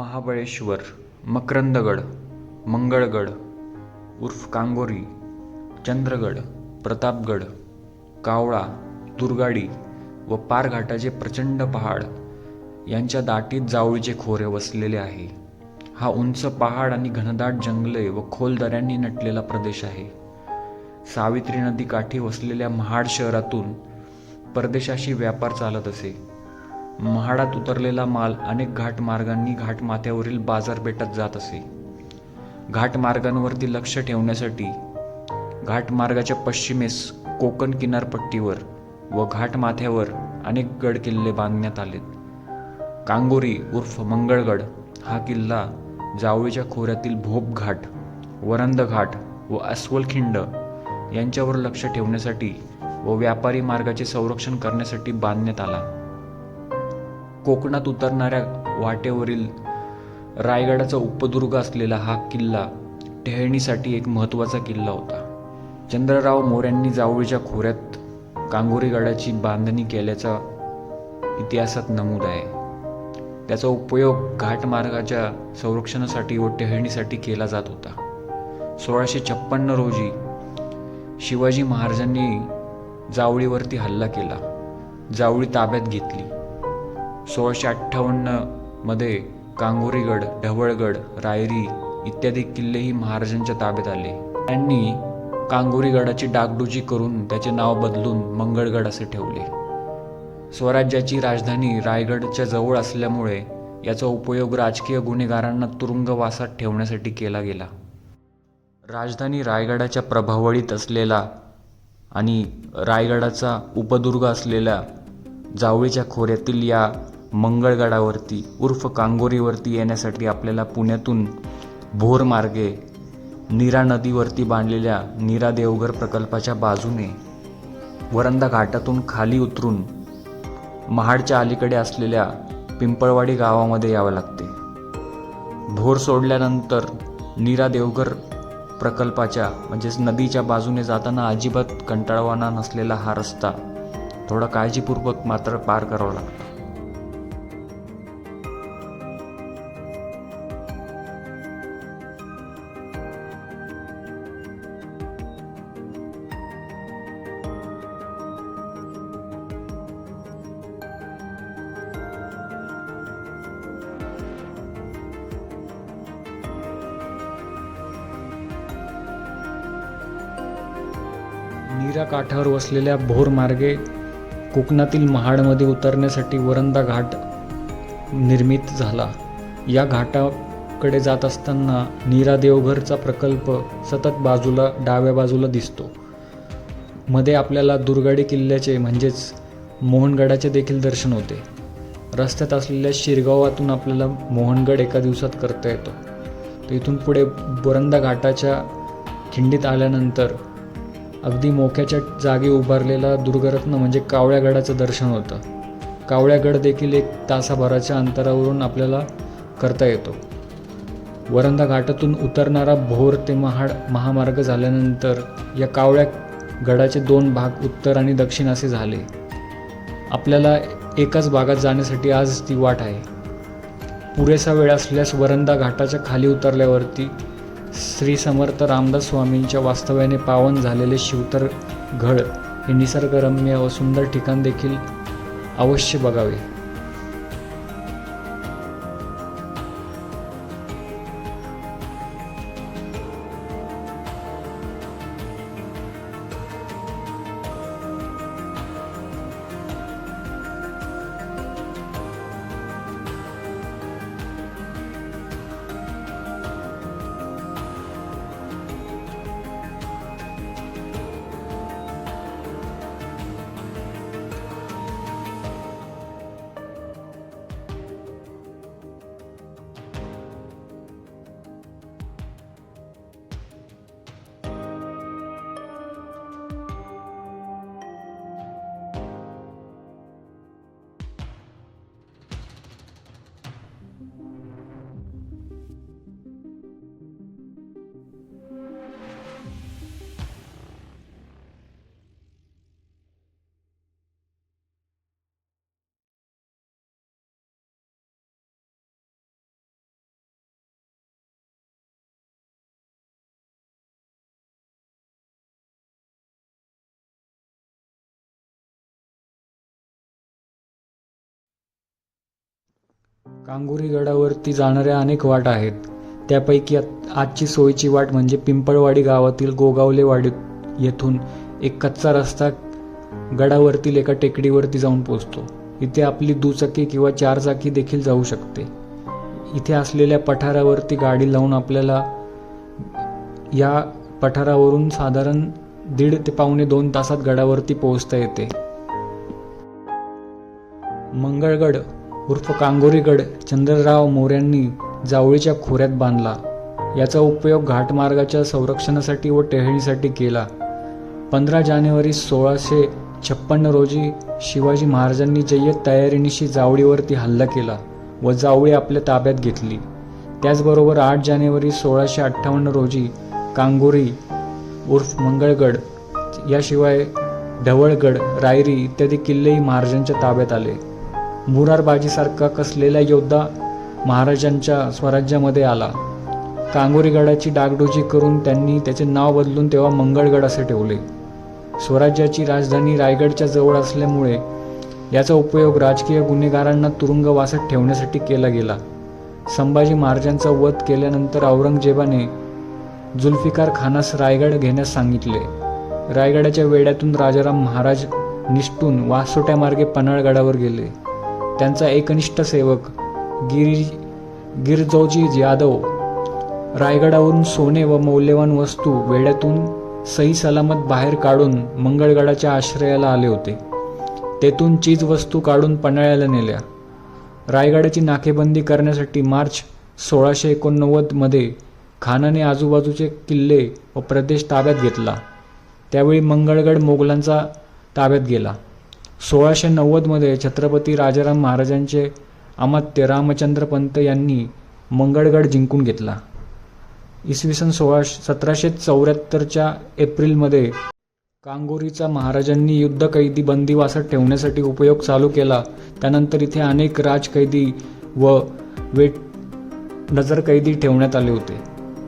महाबळेश्वर मकरंदगड मंगळगड उर्फ कांगोरी चंद्रगड प्रतापगड कावळा दुर्गाडी व पारघाटाचे प्रचंड पहाड यांच्या दाटीत जावळीचे खोरे वसलेले आहे. हा उंच पहाड आणि घनदाट जंगले व खोल दऱ्यांनी नटलेला प्रदेश आहे. सावित्री नदी काठी वसलेल्या महाड शहरातून परदेशाशी व्यापार चालत असे. महाडात उतरलेला माल अनेक घाट मार्गांनी घाटमाथ्यावरील बाजारपेठात जात असे. घाटमार्गांवरती लक्ष ठेवण्यासाठी घाटमार्गाच्या पश्चिमेस कोकण किनारपट्टीवर व घाटमाथ्यावर अनेक गड किल्ले बांधण्यात आलेत. कांगोरी उर्फ मंगळगड हा किल्ला जावळीच्या खोऱ्यातील भोप घाट वरंद घाट व अस्वलखिंड यांच्यावर लक्ष ठेवण्यासाठी व व्यापारी मार्गाचे संरक्षण करण्यासाठी बांधण्यात आला. कोकणात उतरणाऱ्या वाटेवरील रायगडाचा उपदुर्ग असलेला हा किल्ला टेहळणीसाठी एक महत्त्वाचा किल्ला होता. चंद्रराव मोऱ्यांनी जावळीच्या खोऱ्यात कांगोरीगडाची बांधणी केल्याचा इतिहासात नमूद आहे. त्याचा उपयोग घाटमार्गाच्या संरक्षणासाठी व टेहळणीसाठी केला जात होता. सोळाशे छप्पन्न रोजी शिवाजी महाराजांनी जावळीवरती हल्ला केला. जावळी ताब्यात घेतली. सोळाशे अठ्ठावन्नमध्ये कांगोरीगड ढवळगड रायरी इत्यादी किल्लेही महाराजांच्या ताब्यात आले. त्यांनी कांगोरीगडाची डागडुजी करून त्याचे नाव बदलून मंगळगड असे ठेवले. स्वराज्याची राजधानी रायगडच्या जवळ असल्यामुळे याचा उपयोग राजकीय गुन्हेगारांना तुरुंगवासात ठेवण्यासाठी केला गेला. राजधानी रायगडाच्या प्रभावळीत असलेला आणि रायगडाचा उपदुर्ग असलेल्या जावळीच्या खोऱ्यातील या मंगळगडावरती उर्फ कांगोरीवरती येण्यासाठी आपल्याला पुण्यातून भोर मार्गे नीरा नदीवरती बांधलेल्या नीरा देवघर प्रकल्पाच्या बाजूने वरंदा घाटातून खाली उतरून महाडच्या अलीकडे असलेल्या पिंपळवाडी गावामध्ये यावं लागते. भोर सोडल्यानंतर नीरा देवघर प्रकल्पाच्या म्हणजेच नदीच्या बाजूने जाताना अजिबात कंटाळवाना नसलेला हा रस्ता थोडा काळजीपूर्वक मात्र पार करावा लागतो. नीरा काठावर वसलेल्या भोर मार्गे कोकणातील महाडमध्ये उतरण्यासाठी वरंदा घाट निर्मित झाला. या घाटाकडे जात असताना नीरा देवघरचा प्रकल्प सतत बाजूला डाव्या बाजूला दिसतो. मध्ये आपल्याला दुर्गाडी किल्ल्याचे म्हणजेच मोहनगडाचे देखील दर्शन होते. रस्त्यात असलेल्या शिरगावातून आपल्याला मोहनगड एका दिवसात करता येतो. तर इथून पुढे वरंदा घाटाच्या खिंडीत आल्यानंतर अगदी मोक्याच्या जागी उभारलेला दुर्गरत्न म्हणजे कावळ्यागडाचं दर्शन होतं. कावळ्यागड देखील एक तासाभराच्या अंतरावरून आपल्याला करता येतो. वरंदा घाटातून उतरणारा भोर ते महाड महामार्ग झाल्यानंतर या कावळ्या गडाचे दोन भाग उत्तर आणि दक्षिण असे झाले. आपल्याला एकाच भागात जाण्यासाठी आज ती वाट आहे. पुरेसा वेळ असल्यास वरंदा घाटाच्या खाली उतरल्यावरती श्री समर्थ रामदास स्वामींच्या वास्तव्याने पावन झालेले शिवतर घड हे निसर्गरम्य व सुंदर ठिकाण देखील अवश्य बघावे. कांगुरी गडावरती जाणाऱ्या अनेक वाट आहेत. त्यापैकी आत- आजची सोयीची वाट म्हणजे पिंपळवाडी गावातील गोगावलेवाडी येथून एक कच्चा रस्ता गडावरतील एका टेकडीवरती जाऊन पोचतो इथे आपली दुचाकी किंवा चारचाकी देखील जाऊ शकते. इथे असलेल्या पठारावरती गाडी लावून आपल्याला या पठारावरून साधारण दीड ते पावणे दोन तासात गडावरती पोहोचता येते. मंगळगड उर्फ कांगोरीगड चंद्रराव मोऱ्यांनी जावळीच्या खोऱ्यात बांधला. याचा उपयोग घाटमार्गाच्या संरक्षणासाठी व टेहळणीसाठी केला. पंधरा जानेवारी सोळाशे छप्पन्न रोजी शिवाजी महाराजांनी जय्यत तयारीनिशी जावळीवरती हल्ला केला व जावळी आपल्या ताब्यात घेतली. त्याचबरोबर आठ जानेवारी सोळाशे अठ्ठावन्न रोजी कांगोरी उर्फ मंगळगड याशिवाय ढवळगड रायरी इत्यादी किल्लेही महाराजांच्या ताब्यात आले. मुरारबाजीसारखा कसलेला योद्धा महाराजांच्या स्वराज्यामध्ये आला. कांगोरीगडाची डागडोजी डागडुजी करून त्यांनी त्याचे नाव बदलून तेव्हा मंगळगड असे ठेवले. स्वराज्याची राजधानी रायगडच्या जवळ असल्यामुळे याचा उपयोग राजकीय गुन्हेगारांना तुरुंगवासात ठेवण्यासाठी केला गेला. संभाजी महाराजांचा वध केल्यानंतर औरंगजेबाने जुल्फिकार खानास रायगड घेण्यास सांगितले. रायगडाच्या वेड्यातून राजाराम महाराज निष्ठून वासोट्यामार्गे पन्हाळगडावर गेले. त्यांचा एकनिष्ठ सेवक गिरी गिरजोजी यादव. रायगडावरून सोने व मौल्यवान वस्तू वेड्यातून सही सलामत बाहेर काढून मंगळगडाच्या आश्रयाला आले होते. तेथून चीज वस्तू काढून पन्हाळ्याला नेल्या. रायगडाची नाकेबंदी करण्यासाठी मार्च सोळाशे एकोणनव्वदमध्ये खानाने आजूबाजूचे किल्ले व प्रदेश ताब्यात घेतला. त्यावेळी मंगळगड मोगलांचा ताब्यात गेला. सोळाशे नव्वदमध्ये छत्रपती राजाराम महाराजांचे अमात्य रामचंद्र पंत यांनी मंगळगड जिंकून घेतला. इसवी सन सोळाशे सतराशे चौऱ्याहत्तरच्या एप्रिलमध्ये कांगोरीचा महाराजांनी युद्धकैदी बंदिवासात ठेवण्यासाठी उपयोग चालू केला. त्यानंतर इथे अनेक राजकैदी व वेट नजरकैदी ठेवण्यात आले होते.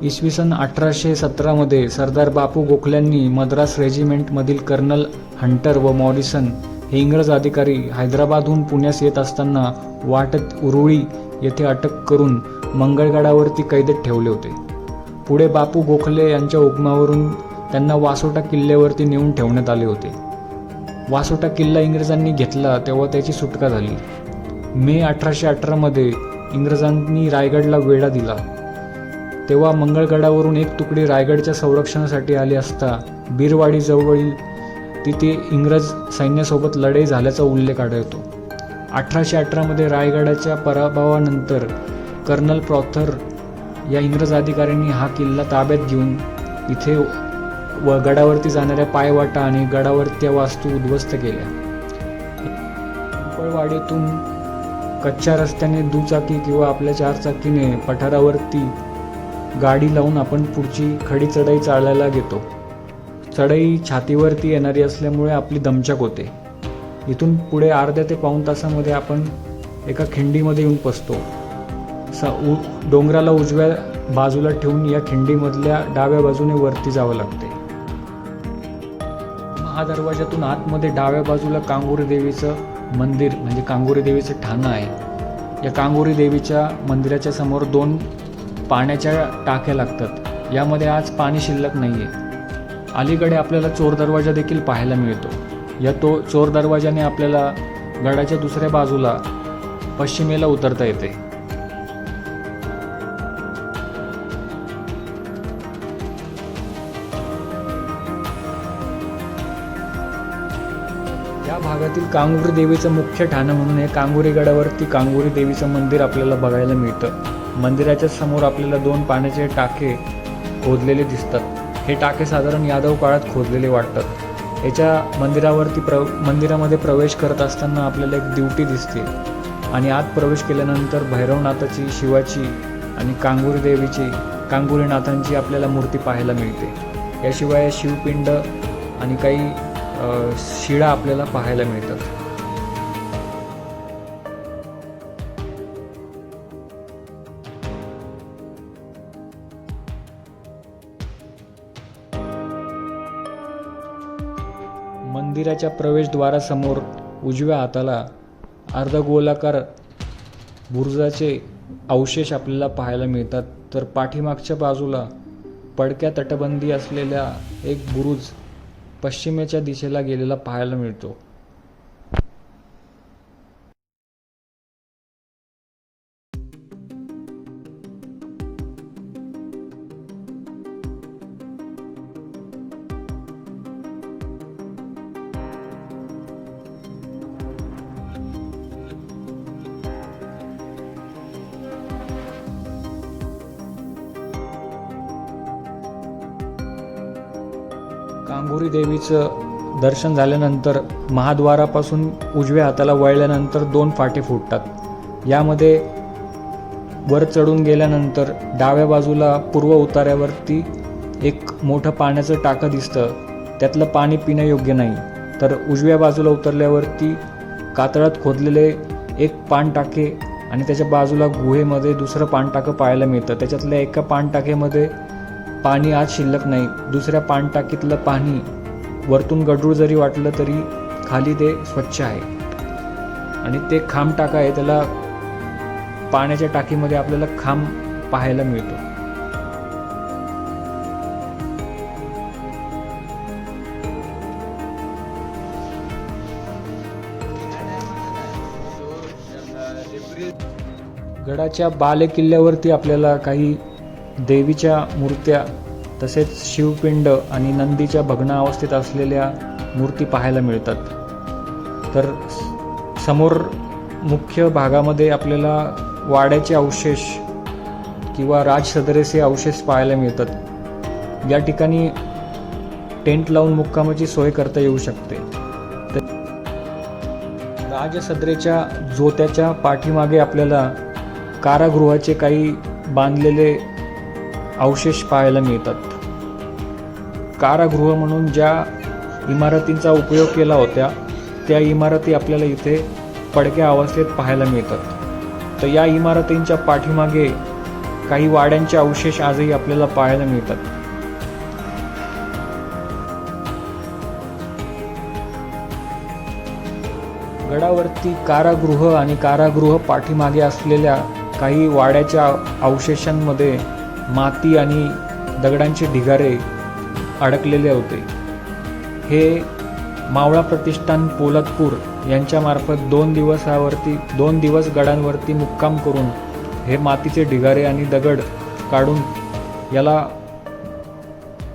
इसवी सन अठराशे सतरामध्ये सरदार बापू गोखल्यांनी मद्रास रेजिमेंटमधील कर्नल हंटर व मॉरिसन हे इंग्रज अधिकारी हैदराबादहून पुण्यास येत असताना वाटत उरुळी येथे अटक करून मंगळगडावरती कैदेत ठेवले होते. पुढे बापू गोखले यांच्या उगमावरून त्यांना वासोटा किल्ल्यावरती नेऊन ठेवण्यात आले होते. वासोटा किल्ला इंग्रजांनी घेतला तेव्हा त्याची सुटका झाली. मे अठराशे अठरामध्ये इंग्रजांनी रायगडला वेढा दिला. तेव्हा मंगळगडावरून एक तुकडी रायगडच्या संरक्षणासाठी आली असता बिरवाडीजवळील तिथे इंग्रज सैन्यासोबत लढाई झाल्याचा उल्लेख आढळतो. अठराशे अठरामध्ये रायगडाच्या पराभवानंतर कर्नल प्रॉथर या इंग्रज अधिकाऱ्यांनी हा किल्ला ताब्यात घेऊन इथे व गडावरती जाणाऱ्या पायवाटा आणि गडावरत्या वास्तू उद्ध्वस्त केल्या. पिंपळवाडीतून कच्च्या रस्त्याने दुचाकी किंवा आपल्या चारचाकीने पठारावरती गाडी लावून आपण पुढची खडी चढाई चालायला घेतो. चढाई छातीवरती येणारी असल्यामुळे आपली दमछाक होते. इथून पुढे अर्ध्या ते पाऊण तासामध्ये आपण एका खिंडीमध्ये येऊन पसतो. स उ डोंगराला उजव्या बाजूला ठेवून या खिंडीमधल्या डाव्या बाजूने वरती जावं लागते. महादरवाजातून आतमध्ये डाव्या बाजूला कांगोरी देवीचं मंदिर म्हणजे कांगोरी देवीचं ठाणं आहे. या कांगोरी देवीच्या मंदिराच्या समोर दोन पाण्याच्या टाक्या लागतात. यामध्ये आज पाणी शिल्लक नाही आहे अलीकडे आपल्याला चोर दरवाजा देखील पाहायला मिळतो. या तो चोर दरवाजाने आपल्याला गडाच्या दुसऱ्या बाजूला पश्चिमेला उतरता येते. या भागातील कांगुरी देवीचं मुख्य ठाणं म्हणून हे कांगुरी गडावरती कांगुरी देवीचं मंदिर आपल्याला बघायला मिळतं. मंदिराच्या समोर आपल्याला दोन पाण्याचे टाके खोदलेले दिसतात. हे टाके साधारण यादव काळात खोदलेले वाटतात. याच्या मंदिरावरती प्र मंदिरामध्ये प्रवेश करत असताना आपल्याला एक दिवटी दिसते. आणि आत प्रवेश केल्यानंतर भैरवनाथाची शिवाची आणि कांगुरी देवीची कांगुरीनाथांची आपल्याला मूर्ती पाहायला मिळते. याशिवाय शिवपिंड आणि काही शिळा आपल्याला पाहायला मिळतात. मंदिराच्या प्रवेशद्वारासमोर उजव्या हाताला अर्धगोलाकार बुरुजाचे अवशेष आपल्याला पाहायला मिळतात. तर पाठीमागच्या बाजूला पडक्या तटबंदी असलेल्या एक बुरुज पश्चिमेच्या दिशेला गेलेला पाहायला मिळतो. कांगोरी देवीचं दर्शन झाल्यानंतर महाद्वारापासून उजव्या हाताला वळल्यानंतर दोन फाटे फुटतात. यामध्ये वर चढून गेल्यानंतर डाव्या बाजूला पूर्व उतार्यावरती एक मोठं पाण्याचं टाकं दिसतं. त्यातलं पाणी पिणं योग्य नाही. तर उजव्या बाजूला उतरल्यावरती कातळात खोदलेले एक पाणटाके आणि त्याच्या बाजूला गुहेमध्ये दुसरं पाणटाकं पाहायला मिळतं. त्याच्यातल्या एका पाणटाकेमध्ये पाणी आज शिल्लक नाही. दुसऱ्या पाणटाकीतलं पाणी वरतून गडूळ जरी वाटलं तरी खाली ते स्वच्छ आहे. आणि ते खांब टाका आहे त्याला पाण्याच्या टाकीमध्ये आपल्याला खांब पाहायला मिळतो. गडाच्या बालेकिल्ल्यावरती आपल्याला काही देवीच्या मूर्त्या तसेच शिवपिंड आणि नंदीच्या भग्ना अवस्थेत असलेल्या मूर्ती पाहायला मिळतात. तर समोर मुख्य भागामध्ये आपल्याला वाड्याचे अवशेष किंवा राजसदरेचे अवशेष पाहायला मिळतात. या ठिकाणी टेंट लावून मुक्कामाची सोय करता येऊ शकते. तर राजसदरेच्या जोत्याच्या पाठीमागे आपल्याला कारागृहाचे काही बांधलेले अवशेष पाहायला मिळतात. कारागृह म्हणून ज्या इमारतींचा उपयोग केला होत्या त्या इमारती आपल्याला इथे पडक्या अवस्थेत पाहायला मिळतात. तर या इमारतींच्या पाठीमागे काही वाड्यांचे अवशेष आजही आपल्याला पाहायला मिळतात. गडावरती कारागृह आणि कारागृह पाठीमागे असलेल्या काही वाड्याच्या अवशेषांमध्ये माती आणि दगडांचे ढिगारे अडकलेले होते. हे मावळा प्रतिष्ठान पोलादपूर यांच्यामार्फत दोन दिवसावरती दोन दिवस गडांवरती मुक्काम करून हे मातीचे ढिगारे आणि दगड काढून याला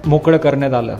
मोकळं करण्यात आलं.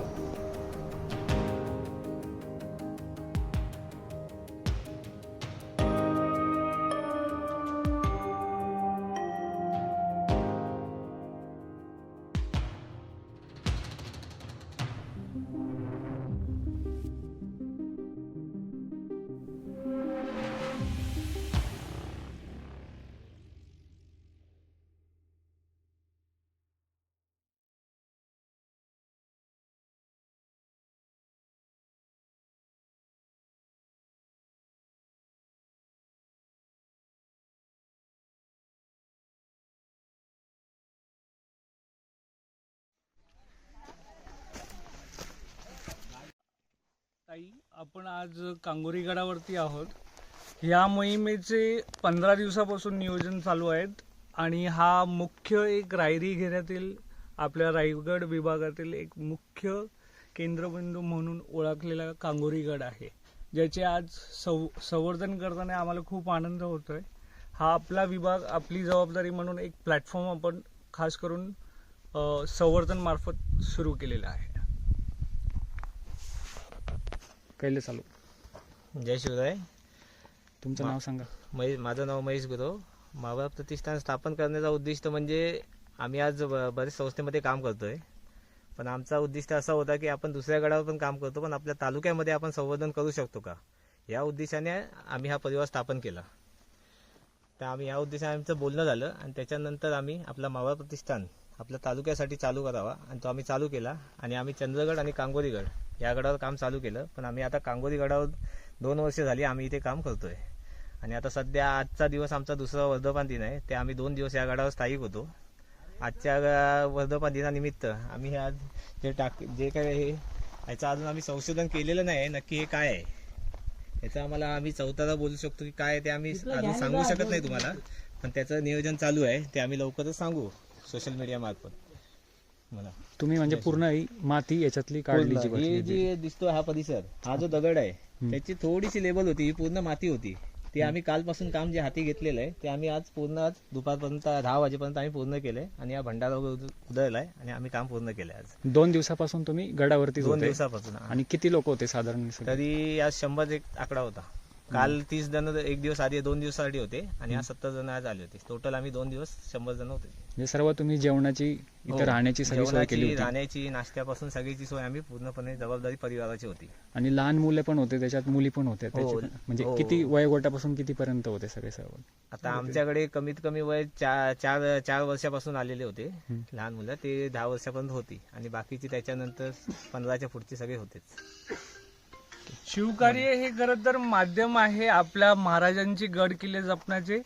ताई आपण आज कांगोरी गडावरती आहोत. या मोहिमेचे पंधरा दिवसापासून नियोजन चालू आहेत आणि हा मुख्य एक रायरी घेऱ्यातील आपल्या रायगड विभागातील एक मुख्य केंद्रबिंदू म्हणून ओळखलेला कांगोरी गड आहे ज्याचे आज सव संवर्धन करताना आम्हाला खूप आनंद होतोय. हा आपला विभाग आपली जबाबदारी म्हणून एक प्लॅटफॉर्म आपण खास करून संवर्धनमार्फत सुरू केलेला आहे. कैले चालू. जय शिवराय. तुमचं नाव सांगा. महेश माझं नाव महेश गुरव. मावळा प्रतिष्ठान स्थापन करण्याचा उद्दिष्ट म्हणजे आम्ही आज बरेच संस्थेमध्ये काम करतोय. पण आमचा उद्दिष्ट असा होता की आपण दुसऱ्या गडावर पण काम करतो पण आपल्या तालुक्यामध्ये आपण संवर्धन करू शकतो का? या उद्देशाने आम्ही हा परिवार स्थापन केला. तर आम्ही या उद्देशाने आमचं बोलणं झालं आणि त्याच्यानंतर आम्ही आपला मावळा प्रतिष्ठान आपल्या तालुक्यासाठी चालू करावा. आणि तो आम्ही चालू केला. आणि आम्ही चंद्रगड आणि कांगोरीगड या गडावर काम चालू केलं. पण आम्ही आता कांगोरी गडावर दोन वर्ष झाली आम्ही इथे काम करतोय. आणि आता सध्या आजचा दिवस आमचा दुसरा वर्धमान दिन आहे. ते आम्ही दोन दिवस या गडावर स्थायिक होतो. आजच्या वर्धमान दिनानिमित्त आम्ही हे आज जे टाक जे काय हे याचं अजून आम्ही संशोधन केलेलं नाही नक्की हे काय आहे? याचं आम्हाला आम्ही चौथ्याला बोलू शकतो की काय ते आम्ही अजून सांगू शकत नाही तुम्हाला. पण त्याचं नियोजन चालू आहे. ते आम्ही लवकरच सांगू. सोशल मीडिया मार्फत. मला. तुम्ही म्हणजे पूर्ण ही माती याच्यातली काढली जी पूर्ण. ही बसली जी दिसतो हा परिसर हा जो दगड आहे त्याची थोडीशी लेबल होती ही पूर्ण माती होती. ती आम्ही कालपासून काम जे हाती घेतलेलं आहे ते आम्ही आज पूर्ण आज दुपारपर्यंत दहा वाजेपर्यंत आम्ही पूर्ण केलंय आणि हा भंडारा वगैरे उधळलाय आणि आम्ही काम पूर्ण केलंय आज. दोन दिवसापासून तुम्ही गडावरतीच दोन होते दिवसापासून. आणि किती लोक होते साधारण सगळे? तरी आज शंभर एक आकडा होता. काल तीस जण एक दिवस आधी दोन दिवसासाठी होते आणि आज सत्तर जण आज आले होते. टोटल आम्ही दोन दिवस शंभर जण होते. म्हणजे सर्व तुम्ही जेवणाची हो. इतर राहण्याची सगळी सोय केली जेवणाची होती राहण्याची नाश्त्यापासून सगळीची सोय आम्ही पूर्णपणे जबाबदारी परिवाराची होती आणि लहान मुले पण होते त्याच्यात मुली पण होत्या हो, पण. म्हणजे हो. किती वयोगटापासून किती पर्यंत होते सगळे सर्व आता आमच्याकडे कमीत कमी वय चार चार चार वर्षापासून आलेले होते. लहान मुलं ते दहा वर्षापर्यंत होती आणि बाकीची त्याच्यानंतर पंधराच्या पुढचे सगळे होतेच शिवकार्य हे खरं तर माध्यम आहे आपल्या महाराजांची गड किल्ले जपण्याचे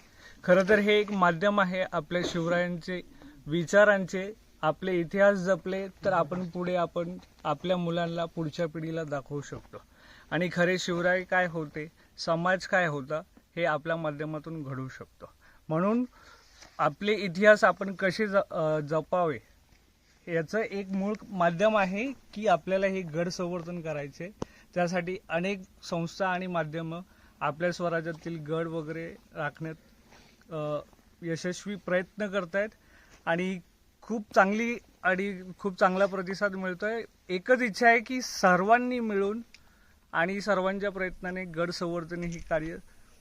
खरं तर हे एक माध्यम आहे आपल्या शिवरायांचे विचारांचे. आपले इतिहास जपले तर आपण पुढे आपण आपल्या मुलांना पुढच्या पिढीला दाखवू शकतो. आणि खरे शिवराय काय होते समाज काय होता हे आपल्या माध्यमातून घडू शकतो. म्हणून आपले इतिहास आपण कसे ज- जपावे याचं एक मूळ माध्यम आहे की आपल्याला हे गड संवर्धन करायचे. त्यासाठी अनेक संस्था आणि माध्यमं आपल्या स्वराज्यातील गड वगैरे राखण्यात यशस्वी प्रयत्न करत आहेत आणि खूप चांगली आणि खूप चांगला प्रतिसाद मिळतोय. एकच इच्छा आहे की सर्वांनी मिळून आणि सर्वांच्या प्रयत्नाने गड संवर्धन हे कार्य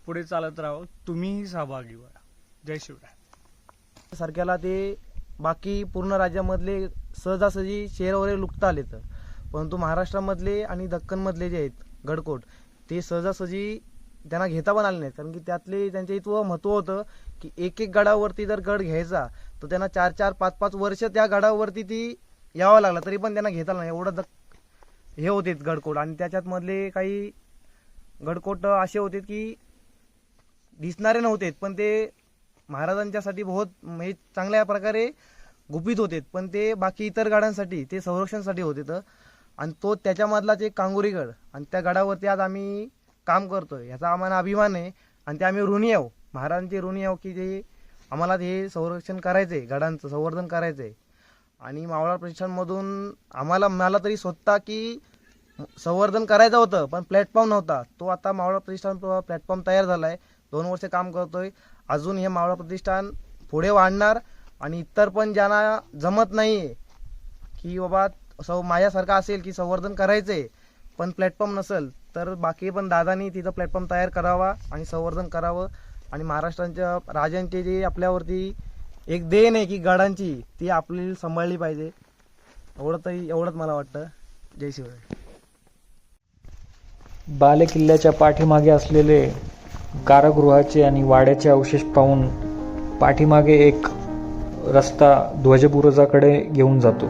पुढे चालत राहावं. तुम्हीही सहभागी व्हा. जय शिवराय. सारख्याला ते बाकी पूर्ण राज्यामधले सहजासहजी शहर वगैरे लुकता आले तर परंतु महाराष्ट्रामधले आणि दक्कनमधले जे आहेत गडकोट ते सहजासहजी त्यांना घेता पण आले नाहीत कारण की त्यातले त्यांच्या इतकं महत्त्व होतं की एक एक गडावरती जर गड घ्यायचा तर त्यांना चार चार पाच पाच वर्ष त्या गडावरती ती यावं लागलं तरी पण त्यांना घेता नाही. एवढं दक हे होते गडकोट आणि त्याच्यात मधले काही गडकोट असे होते की दिसणारे नव्हते पण ते महाराजांच्यासाठी बहुत म्हणजे चांगल्या प्रकारे गुपित होते पण ते बाकी इतर गाड्यांसाठी ते संरक्षणासाठी होते. तर आणि तो त्याच्यामधलाच एक कांगोरीगड. आणि त्या गडावरती आज आम्ही काम करतोय याचा आम्हाला अभिमान आहे. आणि ते आम्ही ऋणी आहो. महाराजांचे ऋणी आहो की जे आम्हाला हे संरक्षण करायचंय गडांचं संवर्धन करायचंय. आणि मावळा प्रतिष्ठानमधून आम्हाला मला तरी स्वतः की संवर्धन करायचं होतं पण प्लॅटफॉर्म नव्हता. तो आता मावळा प्रतिष्ठान प्लॅटफॉर्म तयार झालाय. दोन वर्ष काम करतोय. अजून हे मावळा प्रतिष्ठान पुढे वाढणार आणि इतर पण ज्यांना जमत नाहीये की बाबा सौ माझ्यासारखा असेल की संवर्धन करायचंय पण प्लॅटफॉर्म नसेल तर बाकी पण दादानी तिथं प्लॅटफॉर्म तयार करावा आणि संवर्धन करावं. आणि महाराष्ट्राच्या राजांचे जे आपल्यावरती एक देण आहे की गडांची ती आपली सांभाळली पाहिजे. एवढं तरी एवढंच मला वाटतं. जय शिवराय बालेकिल्ल्याच्या पाठीमागे असलेले कारागृहाचे आणि वाड्याचे अवशेष पाहून पाठीमागे एक रस्ता ध्वजबुरुजाकडे घेऊन जातो.